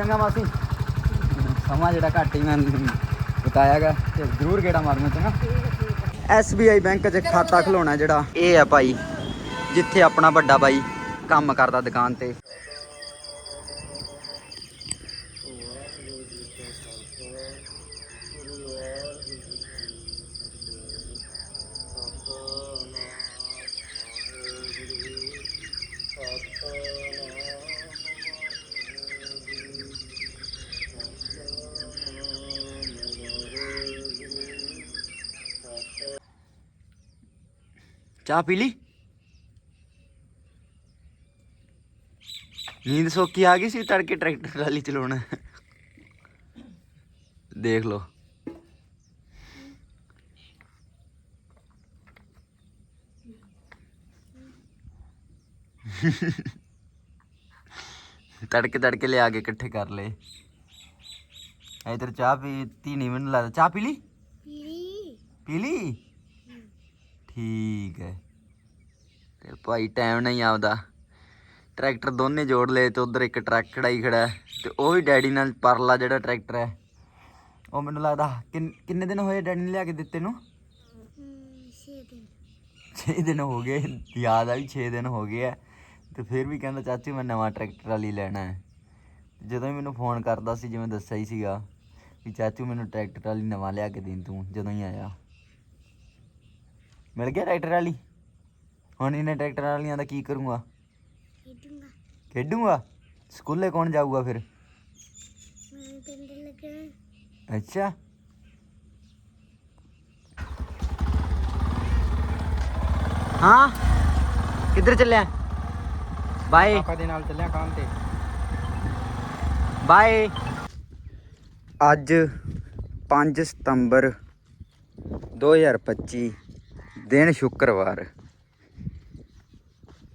ਚੰਗਾ ਮਾਸੀ। ਸਮਾਂ ਜਿਹੜਾ ਘੱਟ ਹੀ ਮੈਂ ਬਤਾਇਆਗਾ ਤੇ ਜ਼ਰੂਰ ਗੇੜਾ ਮਾਰਨਾ ਚੰਗਾ? SBI ਬੈਂਕ 'ਚ ਖਾਤਾ ਖਲਾਉਣਾ ਜਿਹੜਾ। ਇਹ ਆ ਭਾਈ ਜਿੱਥੇ ਆਪਣਾ ਵੱਡਾ ਬਾਈ ਕੰਮ ਕਰਦਾ ਦੁਕਾਨ ਤੇ। ਚਾਹ ਪੀ ਲਈ? ਨੀਂਦ ਸੋਕੀ ਆ ਗਈ ਸੀ ਤੜਕੇ ਟਰੈਕਟਰ ਟਰਾਲੀ ਚਲਾਉਣਾ। ਦੇਖ ਲਓ। ਤੜਕੇ ਤੜਕੇ ਲਿਆ ਕੇ ਇਕੱਠੇ ਕਰ ਲਏ। ਇਧਰ ਚਾਹ ਪੀਤੀ ਨਹੀਂ ਮੈਨੂੰ ਲੱਗਦਾ। ਚਾਹ ਪੀ ਲਈ। ਪੀ ਲਈ? ਠੀਕ ਹੈ। ਤੇ ਭਾਈ ਟਾਈਮ ਨਹੀਂ ਆਉਦਾ ਟਰੈਕਟਰ ਦੋਨੇ ਜੋੜ ਲਏ ਤੇ ਉਧਰ ਇੱਕ ਟਰੱਕ ਖੜਾਈ ਖੜਾ ਹੈ ਤੇ ਉਹ ਵੀ ਡੈਡੀ ਨਾਲ ਪਰਲਾ ਜਿਹੜਾ ਟਰੈਕਟਰ ਹੈ, ਉਹ ਮੈਨੂੰ ਲੱਗਦਾ ਕਿੰਨ- ਕਿੰਨੇ ਦਿਨ ਹੋਏ ਡੈਡੀ ਨੇ ਲਿਆ ਕੇ ਦਿੱਤੇ ਨੂੰ? 6 ਦਿਨ ਹੋ ਗਏ, ਯਾਦ ਆ ਵੀ 6 ਦਿਨ ਹੋ ਗਏ ਆ। ਤੇ ਫਿਰ ਵੀ ਕਹਿੰਦਾ, ਚਾਚੀ, ਮੈਂ ਨਵਾਂ ਟਰੈਕਟਰ ਵਾਲੀ ਲੈਣਾ ਹੈ। ਜਦੋਂ ਹੀ ਮੈਨੂੰ ਫੋਨ ਕਰਦਾ ਸੀ, ਜਿਵੇਂ ਦੱਸਿਆ ਹੀ ਸੀਗਾ ਵੀ, ਚਾਚੂ, ਮੈਨੂੰ ਟਰੈਕਟਰ ਵਾਲੀ ਨਵਾਂ ਲਿਆ ਕੇ ਦੇਣ ਤੂੰ, ਜਦੋਂ ਹੀ ਆਇਆ। ਮਿਲ ਗਿਆ ਟਰੈਕਟਰ ਵਾਲੀ? ਹੁਣ ਇਹਨੇ ਟਰੈਕਟਰ ਵਾਲੀਆਂ ਦਾ ਕੀ ਕਰੂੰਗਾ? ਖੇਡੂੰਗਾ। ਸਕੂਲੇ ਕੌਣ ਜਾਊਗਾ ਫਿਰ? ਅੱਛਾ। ਹਾਂ? ਕਿੱਧਰ ਚੱਲਿਆ? ਬਾਏ। ਪਾਪਾ ਦੇ ਨਾਲ ਚੱਲਿਆ ਕੰਮ ਤੇ। ਬਾਏ। ਅੱਜ 5 ਸਤੰਬਰ 2025 ਦਿਨ ਸ਼ੁੱਕਰਵਾਰ।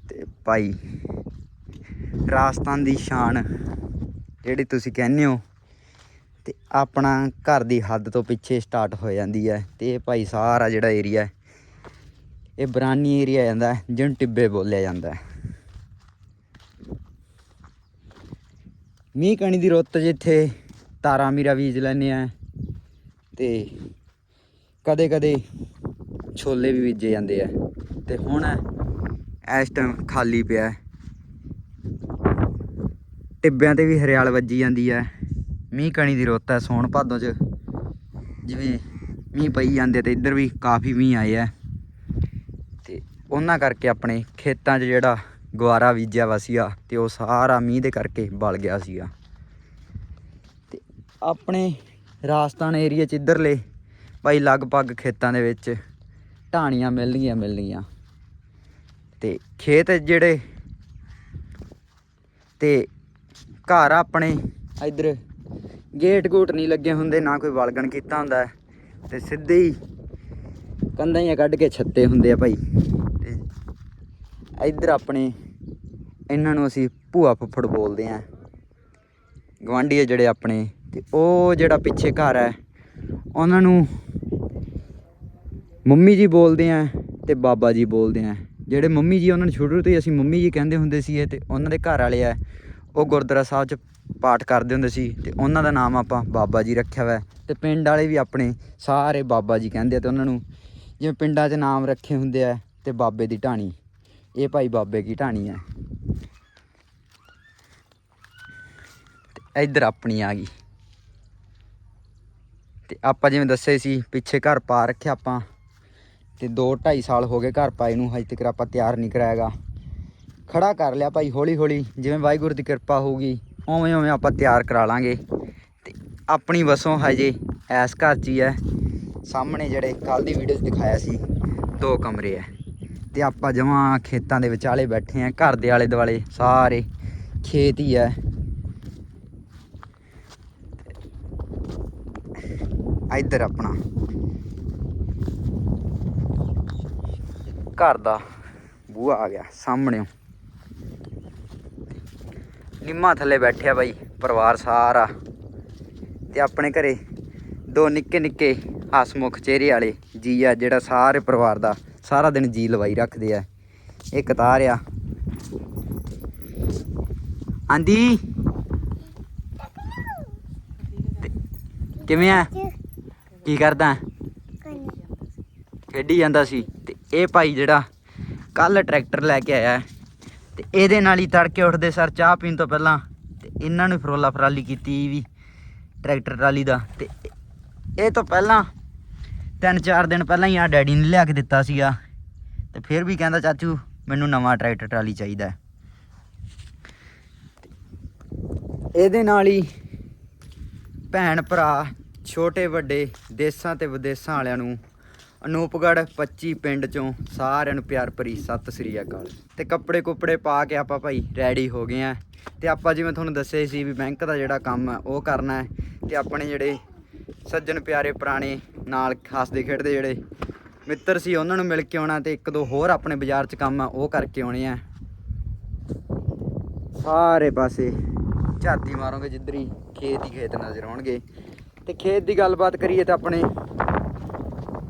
ਤੇ ਭਾਈ, ਰਾਜਸਥਾਨ ਦੀ ਸ਼ਾਨ ਜਿਹੜੀ ਤੁਸੀਂ ਕਹਿੰਦੇ ਹੋ, ਤੇ ਆਪਣਾ ਘਰ ਦੀ ਹੱਦ ਤੋਂ ਪਿੱਛੇ ਸਟਾਰਟ ਹੋ ਜਾਂਦੀ ਹੈ। ਤੇ ਇਹ ਭਾਈ ਸਾਰਾ ਜਿਹੜਾ ਏਰੀਆ ਇਹ ਬਰਾਨੀ ਏਰੀਆ ਜਾਂਦਾ ਜਿਹਨੂੰ ਟਿੱਬੇ ਬੋਲਿਆ ਜਾਂਦਾ ਹੈ। ਮੀਂਹ ਕਣੀ ਦੀ ਰੁੱਤ ਜਿੱਥੇ ਤਾਰਾ ਮੀਰਾ ਬੀਜ ਲੈਂਦੇ ਆ, ਤੇ ਕਦੇ ਕਦੇ ਛੋਲੇ ਵੀ ਬੀਜੇ ਜਾਂਦੇ ਆ। ਤੇ ਹੁਣ ਇਸ ਟਾਈਮ ਖਾਲੀ ਪਿਆ ਟਿੱਬਿਆਂ ਤੇ ਵੀ ਹਰਿਆਲ ਵੱਜੀ ਜਾਂਦੀ ਹੈ ਮੀਂਹ ਕਣੀ ਦੀ ਰੁੱਤ ਹੈ ਸੌਣ ਭਾਦੋਂ ਚ। ਜਿਵੇਂ ਮੀਂਹ ਪਈ ਜਾਂਦੇ ਤੇ ਇੱਧਰ ਵੀ ਕਾਫੀ ਮੀਂਹ ਆਏ ਆ। ਤੇ ਉਹਨਾਂ ਕਰਕੇ ਆਪਣੇ ਖੇਤਾਂ 'ਚ ਜਿਹੜਾ ਗਵਾਰਾ ਬੀਜਿਆ ਵਾ ਸੀਗਾ ਤੇ ਉਹ ਸਾਰਾ ਮੀਂਹ ਦੇ ਕਰਕੇ ਬਲ ਗਿਆ ਸੀਗਾ। ਤੇ ਆਪਣੇ ਰਾਜਸਥਾਨ ਏਰੀਆ 'ਚ ਇੱਧਰਲੇ ਭਾਈ ਲਗਭਗ ਖੇਤਾਂ ਦੇ ਵਿੱਚ ਢਾਣੀਆਂ ਮਿਲਣਗੀਆਂ ਮਿਲਣਗੀਆਂ। ਤੇ ਖੇਤ ਜਿਹੜੇ ਤੇ ਘਰ ਆਪਣੇ ਇੱਧਰ ਗੇਟ ਗੂਟ ਨਹੀਂ ਲੱਗੇ ਹੁੰਦੇ, ਨਾ ਕੋਈ ਵਲਗਣ ਕੀਤਾ ਹੁੰਦਾ ਹੈ। ਤੇ ਸਿੱਧੇ ਹੀ ਕੰਧਾਂ ਹੀ ਕੱਢ ਕੇ ਛੱਤੇ ਹੁੰਦੇ ਆ ਭਾਈ। ਤੇ ਇੱਧਰ ਆਪਣੇ ਇਹਨਾਂ ਨੂੰ ਅਸੀਂ ਭੂਆ ਫੁੱਫੜ ਬੋਲਦੇ ਆਂ ਗਵਾਂਢੀ ਆ ਜਿਹੜੇ ਆਪਣੇ, ਤੇ ਉਹ ਜਿਹੜਾ ਪਿੱਛੇ ਘਰ ਹੈ, ਉਹਨਾਂ ਨੂੰ ਮੰਮੀ ਜੀ ਬੋਲਦੇ ਆ ਤੇ ਬਾਬਾ ਜੀ ਬੋਲਦੇ ਆ। ਜਿਹੜੇ ਮੰਮੀ ਜੀ ਉਹਨਾਂ ਨੂੰ ਸ਼ੁਰੂ ਤੋਂ ਹੀ ਅਸੀਂ ਮੰਮੀ ਜੀ ਕਹਿੰਦੇ ਹੁੰਦੇ ਸੀ ਤੇ ਉਹਨਾਂ ਦੇ ਘਰ ਵਾਲੇ ਆ, ਉਹ ਗੁਰਦੁਆਰਾ ਸਾਹਿਬ 'ਚ ਪਾਠ ਕਰਦੇ ਹੁੰਦੇ ਸੀ ਤੇ ਉਹਨਾਂ ਦਾ ਨਾਮ ਆਪਾਂ ਬਾਬਾ ਜੀ ਰੱਖਿਆ ਹੋਇਆ। ਹੈ ਤੇ ਪਿੰਡ ਵਾਲੇ ਵੀ ਆਪਣੇ ਸਾਰੇ ਬਾਬਾ ਜੀ ਕਹਿੰਦੇ ਆ ਤੇ ਉਹਨਾਂ ਨੂੰ ਜਿਵੇਂ ਪਿੰਡਾਂ 'ਚ ਨਾਮ ਰੱਖੇ ਹੁੰਦੇ ਆ ਤੇ ਬਾਬੇ ਦੀ ਢਾਣੀ। ਇਹ ਭਾਈ ਬਾਬੇ ਕੀ ਢਾਣੀ ਹੈ ਤੇ ਇੱਧਰ ਆਪਣੀ ਆ ਗਈ। ਤੇ ਆਪਾਂ ਜਿਵੇਂ ਦੱਸਿਆ ਸੀ ਪਿੱਛੇ ਘਰ ਪਾ ਰੱਖਿਆ ਆਪਾਂ। ਤੇ 2 2.5 ਸਾਲ ਹੋ ਗਏ ਘਰ ਪਾਏ ਨੂੰ, ਹਜੇ ਤੱਕ ਆਪਾਂ ਤਿਆਰ ਨਹੀਂ ਕਰਾਇਆਗਾ। ਖੜਾ ਕਰ ਲਿਆ ਭਾਈ ਹੌਲੀ ਹੌਲੀ ਜਿਵੇਂ ਵਾਹਿਗੁਰੂ ਦੀ ਕਿਰਪਾ ਹੋਊਗੀ ਉਵੇਂ ਉਵੇਂ ਆਪਾਂ ਤਿਆਰ ਕਰਾ ਲਾਂਗੇ। ਤੇ ਆਪਣੀ ਵਸੋਂ ਹਜੇ ਐਸ ਘਰ 'ਚ ਹੀ ਹੈ। ਸਾਹਮਣੇ ਜਿਹੜੇ ਕੱਲ ਦੀ ਵੀਡੀਓ 'ਚ ਦਿਖਾਇਆ ਸੀ, ਦੋ ਕਮਰੇ ਐ ਤੇ ਆਪਾਂ ਜਮਾਂ ਖੇਤਾਂ ਦੇ ਵਿਚਾਲੇ ਬੈਠੇ ਆ ਘਰ ਦੇ ਆਲੇ ਦੁਆਲੇ ਸਾਰੇ ਖੇਤ ਹੀ ਐ ਇੱਧਰ ਆਪਣਾ ਘਰ ਦਾ ਬੂਹਾ ਆ ਗਿਆ ਸਾਹਮਣੇੋਂ। ਨਿੰਮਾ ਥੱਲੇ ਬੈਠਿਆ ਬਾਈ ਪਰਿਵਾਰ ਸਾਰਾ। ਤੇ ਆਪਣੇ ਘਰੇ ਦੋ ਨਿੱਕੇ ਨਿੱਕੇ ਹਸਮੁਖ ਚਿਹਰੇ ਵਾਲੇ ਜੀ ਆ ਜਿਹੜਾ ਸਾਰੇ ਪਰਿਵਾਰ ਦਾ ਸਾਰਾ ਦਿਨ ਜੀ ਲਵਾਈ ਰੱਖਦੇ ਆ। ਇਹ ਕਤਾਰ ਆ। ਆਂਦੀ? ਕਿਵੇਂ ਆ? ਕੀ ਕਰਦਾ? ਖੇਡੀ ਜਾਂਦਾ ਸੀ। ਤੇ ਇਹ ਭਾਈ ਜਿਹੜਾ ਕੱਲ ਟਰੈਕਟਰ ਲੈ ਕੇ ਆਇਆ ਹੈ, ਤੇ ਇਹਦੇ ਨਾਲ ਹੀ ਤੜਕੇ ਉੱਠਦੇ ਸਰ ਚਾਹ ਪੀਣ ਤੋਂ ਪਹਿਲਾਂ ਤੇ ਇਹਨਾਂ ਨੂੰ ਫਰੋਲਾ ਫਰਾਲੀ ਕੀਤੀ ਵੀ ਟਰੈਕਟਰ ਟਰਾਲੀ ਦਾ ਤੇ ਇਹ ਤੋਂ ਪਹਿਲਾਂ ਤਿੰਨ ਚਾਰ ਦਿਨ ਪਹਿਲਾਂ ਹੀ ਆ ਡੈਡੀ ਨੇ ਲਿਆ ਕੇ ਦਿੱਤਾ ਸੀਗਾ ਤੇ ਫਿਰ ਵੀ ਕਹਿੰਦਾ ਚਾਚੂ ਮੈਨੂੰ ਨਵਾਂ ਟਰੈਕਟਰ ਟਰਾਲੀ ਚਾਹੀਦਾ ਇਹਦੇ ਨਾਲ ਹੀ ਭੈਣ ਭਰਾ ਛੋਟੇ ਵੱਡੇ ਦੇਸਾਂ ਤੇ ਵਿਦੇਸਾਂ ਵਾਲਿਆਂ ਨੂੰ ਅਨੂਪਗੜ੍ਹ 25 ਪਿੰਡ ਚੋਂ ਸਾਰਿਆਂ ਨੂੰ ਪਿਆਰ ਭਰੀ ਸਤਿ ਸ੍ਰੀ ਅਕਾਲ। ਤੇ ਕੱਪੜੇ ਕੁਪੜੇ ਪਾ ਕੇ ਆਪਾਂ ਭਾਈ ਰੈਡੀ ਹੋ ਗਏ ਆ। ਤੇ ਆਪਾਂ ਜਿਵੇਂ ਤੁਹਾਨੂੰ ਦੱਸਿਆ ਸੀ ਵੀ ਬੈਂਕ ਦਾ ਜਿਹੜਾ ਕੰਮ ਹੈ ਉਹ ਕਰਨਾ ਹੈ। ਤੇ ਆਪਣੇ ਜਿਹੜੇ ਸੱਜਣ ਪਿਆਰੇ ਪੁਰਾਣੇ ਨਾਲ ਹੱਸਦੇ ਖੇਡਦੇ ਜਿਹੜੇ ਮਿੱਤਰ ਸੀ, ਉਹਨਾਂ ਨੂੰ ਮਿਲ ਕੇ ਆਉਣਾ ਤੇ ਇੱਕ ਦੋ ਹੋਰ ਆਪਣੇ ਬਾਜ਼ਾਰ 'ਚ ਕੰਮ ਆ, ਉਹ ਕਰਕੇ ਆਉਣੇ ਆ। ਸਾਰੇ ਪਾਸੇ ਝਾਤੀ ਮਾਰੋਗੇ ਜਿੱਧਰ ਹੀ ਖੇਤ ਹੀ ਖੇਤ ਨਜ਼ਰ ਆਉਣਗੇ। ਤੇ ਖੇਤ ਦੀ ਗੱਲਬਾਤ ਕਰੀਏ ਤਾਂ ਆਪਣੇ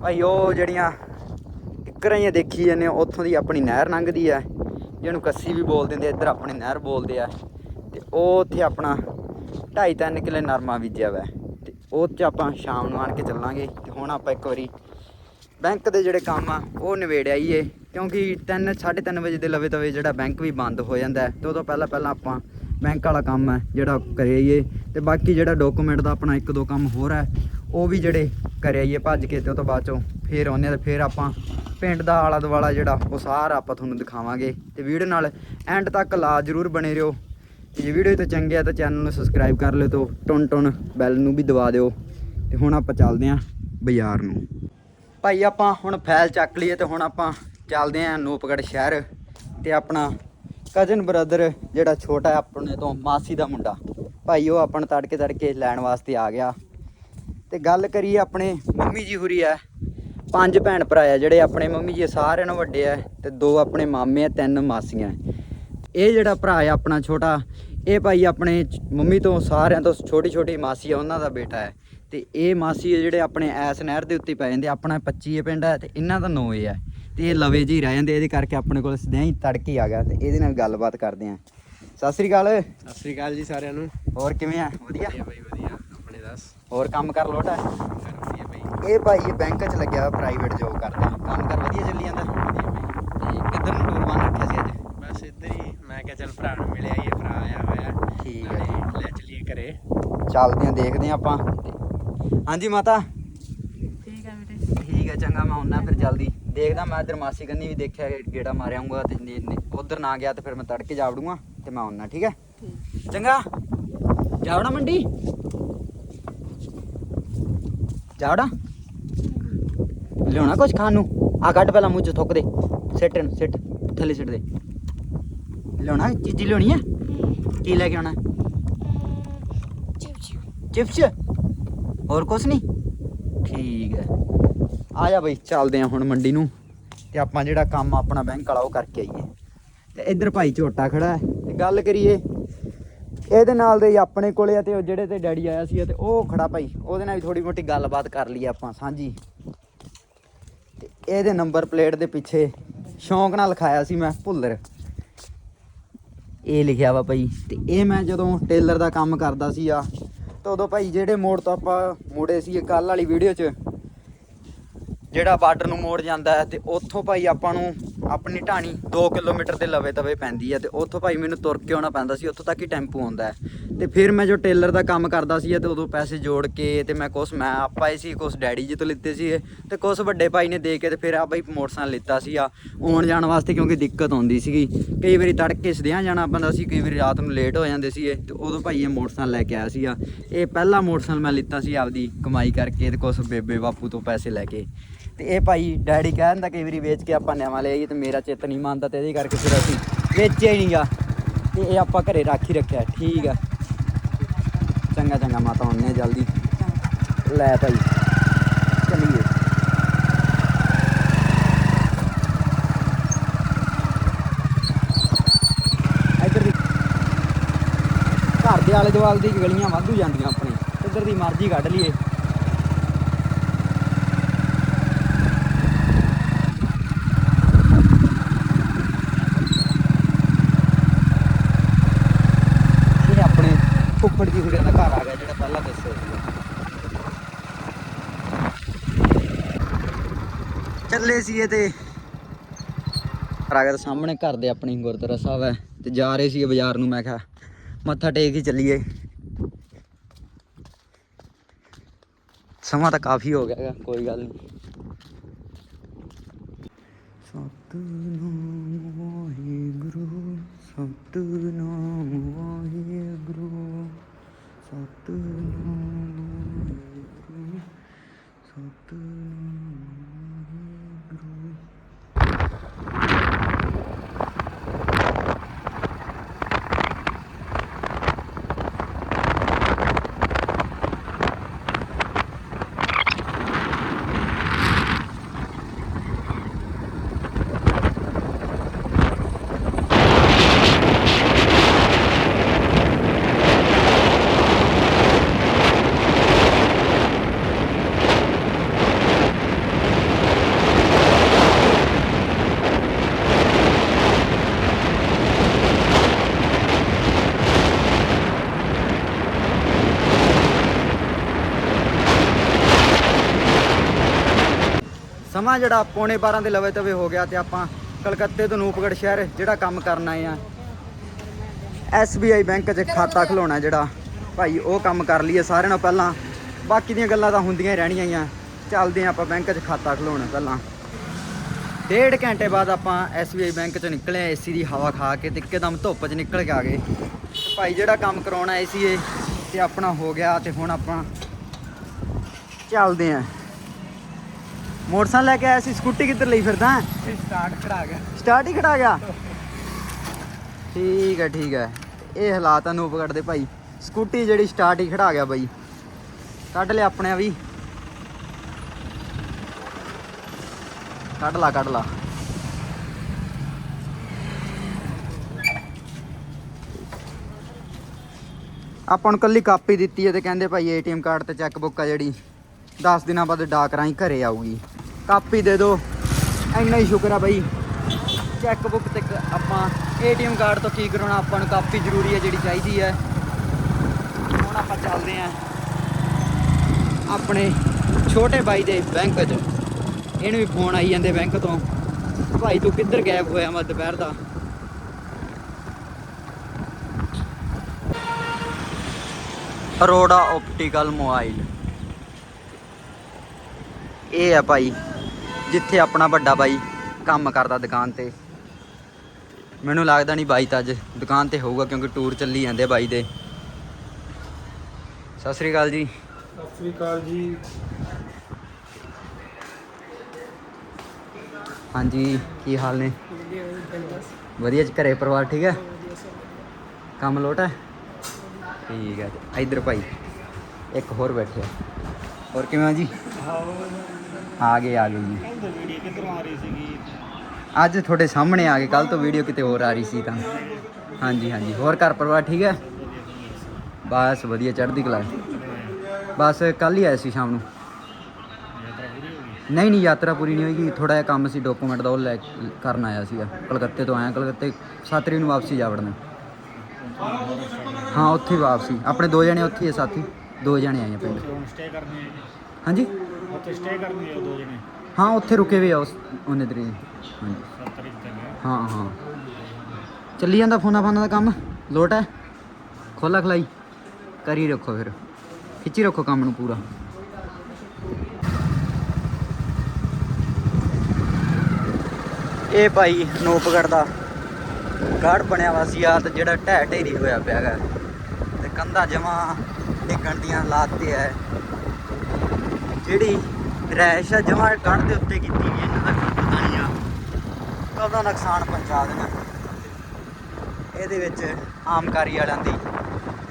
ਭਾਈ, ਉਹ ਜਿਹੜੀਆਂ ਟਿੱਕਰਾਂ ਹੀ ਦੇਖੀ ਜਾਂਦੇ ਉੱਥੋਂ ਦੀ ਆਪਣੀ ਨਹਿਰ ਲੰਘਦੀ ਆ। ਜਿਹਨੂੰ ਕੱਸੀ ਵੀ ਬੋਲ ਦਿੰਦੇ ਇੱਧਰ ਆਪਣੀ ਨਹਿਰ ਬੋਲਦੇ ਆ। ਤੇ ਉਹ ਉੱਥੇ ਆਪਣਾ ਢਾਈ ਤਿੰਨ ਕਿੱਲੇ ਨਰਮਾ ਬੀਜਿਆ ਵਾ। ਤੇ ਉਹ 'ਚ ਆਪਾਂ ਸ਼ਾਮ ਨੂੰ ਆਣ ਕੇ ਚੱਲਾਂਗੇ। ਤੇ ਹੁਣ ਆਪਾਂ ਇੱਕ ਵਾਰੀ ਬੈਂਕ ਦੇ ਜਿਹੜੇ ਕੰਮ ਆ, ਉਹ ਨਿਬੇੜਿਆ ਹੀ ਏ ਕਿਉਂਕਿ 3 3:30 ਵਜੇ ਦੇ ਲਵੇ ਤਵੇ ਜਿਹੜਾ ਬੈਂਕ ਵੀ ਬੰਦ ਹੋ ਜਾਂਦਾ ਹੈ। ਤੇ ਉਦੋਂ ਪਹਿਲਾਂ ਪਹਿਲਾਂ ਆਪਾਂ ਬੈਂਕ ਵਾਲਾ ਕੰਮ ਹੈ ਜਿਹੜਾ ਕਰਿਆਈਏ ਤੇ ਬਾਕੀ ਜਿਹੜਾ ਡਾਕੂਮੈਂਟ ਦਾ ਆਪਣਾ ਇੱਕ ਦੋ ਕੰਮ ਹੋਰ ਹੈ ਉਹ ਵੀ ਜਿਹੜੇ ਕਰਿਆਈਏ ਭੱਜ ਕੇ ਤੇ ਉਹ ਤੋਂ ਬਾਅਦ ਚੋਂ ਫੇਰ ਆਉਂਦੇ ਆ ਤੇ ਫੇਰ ਆਪਾਂ ਪਿੰਡ ਦਾ ਆਲਾ ਦੁਆਲਾ ਜਿਹੜਾ ਉਹ ਸਾਰਾ ਆਪਾਂ ਤੁਹਾਨੂੰ ਦਿਖਾਵਾਂਗੇ ਤੇ ਵੀਡੀਓ ਨਾਲ ਐਂਡ ਤੱਕ ਲਾ ਜਰੂਰ ਬਣੇ ਰਹੋ ਤੇ ਜੇ ਵੀਡੀਓ ਤੇ ਚੰਗੇ ਆ ਤਾਂ ਚੈਨਲ ਨੂੰ ਸਬਸਕ੍ਰਾਈਬ ਕਰ ਲਿਓ ਤੇ ਟੁਨ ਟੁਨ ਬੈਲ ਨੂੰ ਵੀ ਦਬਾ ਦਿਓ। ਤੇ ਹੁਣ ਆਪਾਂ ਚੱਲਦੇ ਆਂ ਬਾਜ਼ਾਰ ਨੂੰ। ਭਾਈ ਆਪਾਂ ਹੁਣ ਫੈਲ ਚੱਕ ਲਈਏ ਤੇ ਹੁਣ ਆਪਾਂ ਚੱਲਦੇ ਆਂ ਨੂਪਗੜ ਸ਼ਹਿਰ ਤੇ ਆਪਣਾ ਕਜ਼ਨ ਬ੍ਰਦਰ ਜਿਹੜਾ ਛੋਟਾ ਆਪਣੇ ਤੋਂ ਮਾਸੀ ਦਾ ਮੁੰਡਾ। ਭਾਈ ਉਹ ਆਪਾਂ ਤੜਕੇ ਤੜਕੇ ਲੈਣ ਵਾਸਤੇ ਆ ਗਿਆ। ਤੇ ਗੱਲ ਕਰੀਏ ਆਪਣੇ ਮੰਮੀ ਜੀ ਹੁਰੀ ਆ। ਪੰਜ ਭੈਣ ਭਰਾ ਆ ਜਿਹੜੇ ਆਪਣੇ ਮੰਮੀ ਜੀ ਸਾਰਿਆਂ ਨਾਲੋਂ ਵੱਡੇ ਆ ਤੇ ਦੋ ਆਪਣੇ ਮਾਮੇ ਆ ਤਿੰਨ ਮਾਸੀਆਂ। ਇਹ ਜਿਹੜਾ ਭਰਾ ਆ ਆਪਣਾ ਛੋਟਾ ਇਹ ਭਾਈ ਆਪਣੇ ਮੰਮੀ ਤੋਂ ਸਾਰਿਆਂ ਤੋਂ ਛੋਟੀ ਛੋਟੀ ਮਾਸੀ ਆ ਉਹਨਾਂ ਦਾ ਬੇਟਾ ਹੈ ਤੇ ਇਹ ਮਾਸੀ ਜਿਹੜੇ ਆਪਣੇ ਐਸ ਨਹਿਰ ਦੇ ਉੱਤੇ ਪੈ ਜਾਂਦੇ ਆਪਣਾ 25 ਪਿੰਡ ਹੈ ਤੇ ਇਹਨਾਂ ਦਾ 9 ਹੈ ਤੇ ਇਹ ਲਵੇ ਜੀ ਰਹਿ ਜਾਂਦੇ ਇਹਦੇ ਕਰਕੇ ਆਪਣੇ ਕੋਲ ਸਦਿਆਂ ਹੀ ਤੜਕੇ ਆ ਗਿਆ ਤੇ ਇਹਦੇ ਨਾਲ ਗੱਲਬਾਤ ਕਰਦੇ ਆਂ। ਸਤਿ ਸ੍ਰੀ ਅਕਾਲ। ਸਤਿ ਸ੍ਰੀ ਅਕਾਲ ਜੀ ਸਾਰਿਆਂ ਨੂੰ। ਹੋਰ ਕਿਵੇਂ ਆ? ਵਧੀਆ? ਵਧੀਆ ਬਾਈ ਵਧੀਆ। ਦੱਸ। ਹੋਰ ਕੰਮ ਕਰ ਲੋਟ? ਹੈ ਇਹ ਭਾਈ ਇਹ ਬੈਂਕ 'ਚ ਲੱਗਿਆ ਪ੍ਰਾਈਵੇਟ ਜੋਬ ਕਰਦਾ ਕੰਮ ਕਰ ਵਧੀਆ ਚੱਲੀ ਜਾਂਦਾ? ਤੇ ਕਿੱਧਰ ਨੂੰ ਟੂਰ ਬਣ ਰੱਖਿਆ ਸੀ ਅੱਜ? ਬਸ ਇੱਧਰ ਹੀ। ਮੈਂ ਕਿਹਾ ਚੱਲ ਭਰਾ ਨੂੰ ਮਿਲਿਆ ਇਹ ਭਰਾ ਆਇਆ ਹੋਇਆ। ਠੀਕ ਹੈ ਲੈ ਚਲੀਏ ਘਰੇ। ਚੱਲਦੇ ਆਂ ਦੇਖਦੇ ਆਂ ਆਪਾਂ। ਹਾਂਜੀ ਮਾਤਾ। ਠੀਕ ਹੈ ਬੇਟੇ ਠੀਕ ਹੈ ਚੰਗਾ ਮੈਂ ਆਉਣਾ ਫਿਰ ਜਲਦੀ। ਦੇਖਦਾ ਮੈਂ ਇੱਧਰ ਮਾਸੀ ਕੰਨੀ ਵੀ ਦੇਖਿਆ ਗੇੜਾ ਮਾਰਿਆ ਆਉਂਗਾ ਤੇ ਉਧਰ ਨਾ ਗਿਆ ਤੇ ਫਿਰ ਮੈਂ ਤੜਕੇ ਜਾ ਵੜੂੰਗਾ ਤੇ ਮੈਂ ਆਉਣਾ ਠੀਕ ਹੈ ਚੰਗਾ। ਜਾਵੜਾ ਮੰਡੀ? ਜਾਵੜਾ ਲਿਆਉਣਾ ਕੁਝ ਖਾਣ ਨੂੰ? ਆ ਕੱਢ ਪਹਿਲਾਂ ਮੂੰਹ ਚ ਥੁੱਕ ਦੇ। ਸਿੱਟ ਇਹਨੂੰ, ਸਿੱਟ। ਥੱਲੇ ਸਿੱਟ ਦੇ। ਲਿਆਉਣਾ? ਚੀਜ਼ੀ ਲਿਆਉਣੀ ਹੈ ਕੀ ਲੈ ਕੇ ਆਉਣਾ? ਚਿਪਸ। ਹੋਰ ਕੁਛ ਨਹੀਂ? ਠੀਕ ਹੈ। ਆ ਜਾ ਬਈ, ਚੱਲਦੇ ਆ ਹੁਣ ਮੰਡੀ ਨੂੰ। ਤੇ ਆਪਾਂ ਜਿਹੜਾ ਕੰਮ ਆਪਣਾ ਬੈਂਕ ਵਾਲਾ ਉਹ ਕਰਕੇ ਆਈਏ। ਤੇ ਇੱਧਰ ਭਾਈ ਝੋਟਾ ਖੜਾ ਹੈ। ਤੇ ਗੱਲ ਕਰੀਏ ਇਹਦੇ ਨਾਲ ਦੇ ਆਪਣੇ ਕੋਲੇ ਆ ਤੇ ਉਹ ਜਿਹੜੇ ਤੇ ਡੈਡੀ ਆਇਆ ਸੀ ਤੇ ਉਹ ਖੜਾ ਭਾਈ। ਉਹਦੇ ਨਾਲ ਵੀ ਥੋੜੀ ਮੋਟੀ ਗੱਲਬਾਤ ਕਰ ਲਈ ਆਪਾਂ, ਸਾਂਝੀ। ਤੇ ਇਹਦੇ ਨੰਬਰ ਪਲੇਟ ਦੇ ਪਿੱਛੇ ਸ਼ੌਂਕ ਨਾਲ ਲਿਖਾਇਆ ਸੀ ਮੈਂ, ਭੁੱਲਰ। ਇਹ ਲਿਖਿਆ ਵਾ ਭਾਈ। ਤੇ ਇਹ ਮੈਂ ਜਦੋਂ ਟੇਲਰ ਦਾ ਕੰਮ ਕਰਦਾ ਸੀ ਆ, ਤਾਂ ਉਦੋਂ ਭਾਈ ਜਿਹੜੇ ਮੋੜ ਤੋਂ ਆਪਾਂ ਮੁੜੇ ਸੀ ਕੱਲ ਵਾਲੀ ਵੀਡੀਓ 'ਚ, ਜਿਹੜਾ ਬਾਰਡਰ ਨੂੰ ਮੋੜ ਜਾਂਦਾ ਹੈ ਤੇ ਉੱਥੋਂ ਭਾਈ ਆਪਾਂ ਨੂੰ ਆਪਣੀ ਢਾਣੀ 2 ਕਿਲੋਮੀਟਰ ਦੇ ਲਵੇ ਤਵੇ ਪੈਂਦੀ ਹੈ ਤੇ ਉੱਥੋਂ ਭਾਈ ਮੈਨੂੰ ਤੁਰ ਕੇ ਆਉਣਾ ਪੈਂਦਾ ਸੀ, ਉੱਥੋਂ ਤੱਕ ਹੀ ਟੈਂਪੂ ਆਉਂਦਾ ਹੈ। ਤੇ ਫਿਰ ਮੈਂ ਜੋ ਟੇਲਰ ਦਾ ਕੰਮ ਕਰਦਾ ਸੀ ਤੇ ਉਦੋਂ ਪੈਸੇ ਜੋੜ ਕੇ ਤੇ ਮੈਂ ਕੁਛ, ਮੈਂ ਆਪਾਏ ਸੀ, ਕੁਛ ਡੈਡੀ ਜੀ ਤੋਂ ਲਿੱਤੇ ਸੀ ਤੇ ਕੁਛ ਵੱਡੇ ਭਾਈ ਨੇ ਦੇ ਕੇ ਤੇ ਫਿਰ ਆ ਭਾਈ ਮੋਟਰਸਾਈਕਲ ਲਿੱਤਾ ਸੀ ਆ, ਆਉਣ ਜਾਣ ਵਾਸਤੇ ਕਿਉਂਕਿ ਦਿੱਕਤ ਆਉਂਦੀ ਸੀਗੀ। ਕਈ ਵਾਰੀ ਤੜਕੇ ਸਦਿਆਂ ਜਾਣਾ ਪੈਂਦਾ ਸੀ, ਕਈ ਵਾਰੀ ਰਾਤ ਨੂੰ ਲੇਟ ਹੋ ਜਾਂਦੇ ਸੀ ਤੇ ਉਦੋਂ ਭਾਈ ਇਹ ਮੋਟਰਸਾਈਕਲ ਲੈ ਕੇ ਆਇਆ ਸੀਗਾ ਇਹ ਪਹਿਲਾ ਮੋਟਰਸਾਈਕਲ ਮੈਂ ਲਿੱਤਾ ਸੀ ਆਪਦੀ ਕਮਾਈ ਕਰਕੇ ਤੇ ਕੁਛ ਬੇਬੇ ਬਾਪੂ ਤੋਂ ਪੈਸੇ ਲੈ ਕੇ। ਤੇ ਇਹ ਭਾਈ ਡੈਡੀ ਕਹਿੰਦਾ ਕਈ ਵਾਰੀ ਵੇਚ ਕੇ ਆਪਾਂ ਨਵਾਂ ਲੈ ਆਈਏ ਤੇ ਮੇਰਾ ਚਿੱਤ ਨਹੀਂ ਮੰਨਦਾ ਤੇ ਇਹਦੇ ਕਰਕੇ ਫਿਰ ਅਸੀਂ ਵੇਚਿਆ ਹੀ ਨਹੀਂਗਾ। ਤੇ ਇਹ ਆਪਾਂ ਘਰੇ ਰੱਖ ਹੀ ਰੱਖਿਆ, ਠੀਕ ਆ। ਚੰਗਾ ਚੰਗਾ ਮਾਤਾ, ਆਉਂਦੇ ਆ ਜਲਦੀ। ਲੈ ਭਾਈ, ਚੱਲੀਏ। ਇੱਧਰ ਦੀ ਘਰ ਦੇ ਆਲੇ ਦੁਆਲੇ ਦੀ ਗਲੀਆਂ ਵਾਧੂ ਜਾਂਦੀਆਂ ਆਪਣੇ ਇੱਧਰ ਦੀ ਮਰਜ਼ੀ ਕੱਢ ਲਈਏ ਇਹ ਆਪਣੇ ਫੁੱਫੜ ਜੀ ਹੁਰਿਆਂ ਦਾ ਘਰ ਆ ਗਿਆ ਜਿਹੜਾ ਪਹਿਲਾਂ ਦੱਸਿਆ ਸੀ ਚੱਲੇ ਸੀਗੇ ਤੇ। ਰਾਗਤ ਸਾਹਮਣੇ ਘਰ ਦੇ ਆਪਣੀ ਗੁਰਦੁਆਰਾ ਸਾਹਿਬ ਹੈ ਤੇ ਜਾ ਰਹੇ ਸੀਗੇ ਬਾਜ਼ਾਰ ਨੂੰ, ਮੈਂ ਕਿਹਾ ਮੱਥਾ ਟੇਕ ਹੀ ਚੱਲੀਏ। ਸਮਾਂ ਤਾਂ ਕਾਫੀ ਹੋ ਗਿਆ ਹੈਗਾ, ਕੋਈ ਗੱਲ ਨਹੀਂ। ਸਤਨਾਮ ਵਾਹਿਗੁਰੂ ਸਤਨਾਮ ਵਾਹਿਗੁਰੂ, ਸਤਨਾਮ ਵਾਹਿਗੁਰੂ ਸਤਨਾਮ ਵਾਹਿਗੁਰੂ ਸਮਾਂ ਜਿਹੜਾ ਪੌਣੇ 12 ਦੇ ਲਵੇ ਤਵੇ ਹੋ ਗਿਆ ਤੇ ਆਪਾਂ ਕਲਕੱਤੇ ਤੋਂ ਨੂਪਗੜ ਸ਼ਹਿਰ ਜਿਹੜਾ ਕੰਮ ਕਰਨ ਆਏ ਆ। SBI ਬੈਂਕ 'ਚ ਖਾਤਾ ਖਲੋਣਾ ਜਿਹੜਾ। ਭਾਈ, ਉਹ ਕੰਮ ਕਰ ਲਈਏ ਸਾਰਿਆਂ ਨਾਲੋਂ ਪਹਿਲਾਂ। ਬਾਕੀ ਦੀਆਂ ਗੱਲਾਂ ਤਾਂ ਹੁੰਦੀਆਂ ਹੀ ਰਹਿਣੀਆਂ ਆ। ਚੱਲਦੇ ਆ ਆਪਾਂ ਬੈਂਕ 'ਚ ਖਾਤਾ ਖਲੋਣਾ ਪਹਿਲਾਂ। ਡੇਢ ਘੰਟੇ ਬਾਅਦ ਆਪਾਂ SBI ਬੈਂਕ ਚ ਨਿਕਲੇ ਏਸੀ ਦੀ ਹਵਾ ਖਾ ਕੇ ਤੇ ਇੱਕਦਮ ਧੁੱਪ 'ਚ ਨਿਕਲ ਕੇ ਆ ਗਏ। ਭਾਈ, ਜਿਹੜਾ ਕੰਮ ਕਰਾਉਣਾ ਏ ਸੀ ਇਹ ਤੇ ਆਪਣਾ ਹੋ ਗਿਆ ਤੇ ਹੁਣ ਆਪਾਂ ਚੱਲਦੇ ਆਂ ਮੋਟਰਸਾਈਕਲ ਲੈ ਕੇ ਆਇਆ ਸੀ ਸਕੂਟੀ ਕਿੱਧਰ ਲਈ ਫਿਰਦਾ? ਸਟਾਰਟ ਕਰਾ ਗਿਆ। ਸਟਾਰਟ ਹੀ ਖੜਾ ਗਿਆ? ਠੀਕ ਹੈ ਠੀਕ ਹੈ। ਇਹ ਹਾਲਾਤ ਅਨੂਪਗੜ ਦੇ ਭਾਈ। ਸਕੂਟੀ ਜਿਹੜੀ ਸਟਾਰਟ ਹੀ ਖੜਾ ਗਿਆ ਬਾਈ। ਕੱਢ ਲਿਆ ਆਪਣੇ ਵੀ। ਕੱਢ ਲਾ ਕੱਢ ਲਾ। ਆਪਾਂ ਨੂੰ ਕੱਲੀ ਕਾਪੀ ਦਿੱਤੀ ਹੈ ਤੇ ਕਹਿੰਦੇ ਭਾਈ ਏਟੀਐਮ ਕਾਰਡ ਤੇ ਚੈੱਕ ਬੁੱਕ ਆ ਜਿਹੜੀ। 10 ਦਿਨਾਂ ਬਾਅਦ ਡਾਕ ਰਾਹੀਂ ਘਰੇ ਆਊਗੀ। ਕਾਪੀ ਦੇ ਦਿਓ। ਇੰਨਾ ਹੀ ਸ਼ੁਕਰ ਆ ਬਾਈ। ਚੈੱਕ ਬੁੱਕ ਤੇ ਕ- ਆਪਾਂ ਏਟੀਐਮ ਕਾਰਡ ਤੋਂ ਕੀ ਕਰਾਉਣਾ, ਆਪਾਂ ਨੂੰ ਕਾਪੀ ਜ਼ਰੂਰੀ ਹੈ ਜਿਹੜੀ ਚਾਹੀਦੀ ਹੈ ਹੁਣ ਆਪਾਂ ਚੱਲਦੇ ਆਂ ਆਪਣੇ ਛੋਟੇ ਬਾਈ ਦੇ ਬੈਂਕ 'ਚ। ਇਹਨੂੰ ਵੀ ਫੋਨ ਆਈ ਜਾਂਦੇ ਬੈਂਕ ਤੋਂ। ਭਾਈ, ਤੂੰ ਕਿੱਧਰ ਗਾਇਬ ਹੋਇਆ ਮੈਂ ਦੁਪਹਿਰ ਦਾ? ਅਰੋੜਾ ਆਪਟੀਕਲ ਮੋਬਾਈਲ ਇਹ ਆ ਭਾਈ ਜਿੱਥੇ ਆਪਣਾ ਵੱਡਾ ਬਾਈ ਕੰਮ ਕਰਦਾ ਦੁਕਾਨ ਤੇ। ਮੈਨੂੰ ਲੱਗਦਾ ਨਹੀਂ ਬਾਈ ਤਾਂ ਅੱਜ ਦੁਕਾਨ ਤੇ ਹੋਊਗਾ ਕਿਉਂਕਿ ਟੂਰ ਚੱਲੀ ਜਾਂਦੇ ਆ ਬਾਈ ਦੇ। ਸਤਿ ਸ੍ਰੀ ਅਕਾਲ ਜੀ। ਸਤਿ ਸ੍ਰੀ ਅਕਾਲ ਜੀ। ਹਾਂਜੀ ਕੀ ਹਾਲ ਨੇ? ਵਧੀਆ ਜੀ ਘਰੇ ਪਰਿਵਾਰ ਠੀਕ ਹੈ ਕੰਮ ਲੋਟ ਹੈ ਠੀਕ ਹੈ ਇਧਰ ਭਾਈ ਇੱਕ ਹੋਰ ਬੈਠਿਆ। ਹੋਰ ਕਿਵੇਂ ਹੋ ਜੀ? ਆ ਗਏ ਆ ਗਏ ਜੀ। ਵੀਡੀਓ ਕਿੱਧਰੋਂ ਆ ਰਹੀ ਸੀਗੀ? ਅੱਜ ਤੁਹਾਡੇ ਸਾਹਮਣੇ ਆ ਗਏ ਕੱਲ ਤੋਂ ਵੀਡੀਓ ਕਿਤੇ ਹੋਰ ਆ ਰਹੀ ਸੀ ਤਾਂ। ਹਾਂਜੀ ਹਾਂਜੀ ਹੋਰ ਘਰ ਪਰਿਵਾਰ ਠੀਕ ਹੈ? ਬਸ ਵਧੀਆ ਚੜ੍ਹਦੀ ਕਲਾ ਬਸ ਕੱਲ ਹੀ ਆਏ ਸੀ ਸ਼ਾਮ ਨੂੰ। ਨਹੀਂ ਨਹੀਂ ਯਾਤਰਾ ਪੂਰੀ ਨਹੀਂ ਹੋਈ ਥੋੜਾ ਜਿਹਾ ਕੰਮ ਸੀ ਡਾਕੂਮੈਂਟ ਦਾ ਉਹ ਲੈ ਕਰਨ ਆਇਆ ਸੀਗਾ। ਕਲਕੱਤੇ ਤੋਂ ਆਇਆ ਕਲਕੱਤੇ 7 ਤਰੀਕ ਨੂੰ ਵਾਪਸੀ ਜਾ ਵੜਨਾ। ਹਾਂ ਉੱਥੇ ਵਾਪਸੀ। ਆਪਣੇ ਦੋ ਜਣੇ ਉੱਥੇ ਹੀ ਸਾਥੀ। ਦੋ ਜਣੇ ਆਏ ਆ ਪਿੰਡ। ਹਾਂਜੀ? ਉੱਥੇ ਸਟੇ ਕਰਨੀ ਹੈ ਦੋ ਜਣੇ? ਹਾਂ ਉੱਥੇ ਰੁਕੇ ਵੀ ਆ ਉਸ ਉਹਨੇ ਤਰੀਕ ਹਾਂਜੀ। 7 ਤਰੀਕ ਤੱਕ ਹਾਂ ਹਾਂ। ਚੱਲੀ ਜਾਂਦਾ ਫੋਨਾ ਫਾਨਾ ਦਾ ਕੰਮ? ਲੋਟ ਹੈ? ਖੋਲਾ ਖਲਾਈ। ਕਰੀ ਰੱਖੋ ਫਿਰ। ਖਿੱਚੀ ਰੱਖੋ ਕੰਮ ਨੂੰ ਪੂਰਾ। ਇਹ ਭਾਈ ਨੂਪਗੜ ਦਾ ਗਾੜ ਬਣਿਆ ਵਾ ਸੀ ਆ ਤੇ ਜਿਹੜਾ ਢਹਿ ਢੇਰੀ ਹੋਇਆ ਪਿਆ ਗਾ ਤੇ ਕੰਧਾਂ ਜਮਾ ਡਿੱਗਣ ਦੀਆਂ ਹਾਲਾਤ ਤੇ ਹੈ। ਜਿਹੜੀ ਰੈਸ਼ ਆ ਜਮਾ ਗੜ ਦੇ ਉੱਤੇ ਕੀਤੀ ਵੀ ਇਹਨਾਂ ਦਾ ਕੋਈ ਪਤਾ ਨਹੀਂ ਆ। ਕਦੋਂ ਨੁਕਸਾਨ ਪਹੁੰਚਾ ਦੇਣਾ। ਇਹਦੇ ਵਿੱਚ ਆਮਕਾਰੀ ਵਾਲਿਆਂ ਦੀ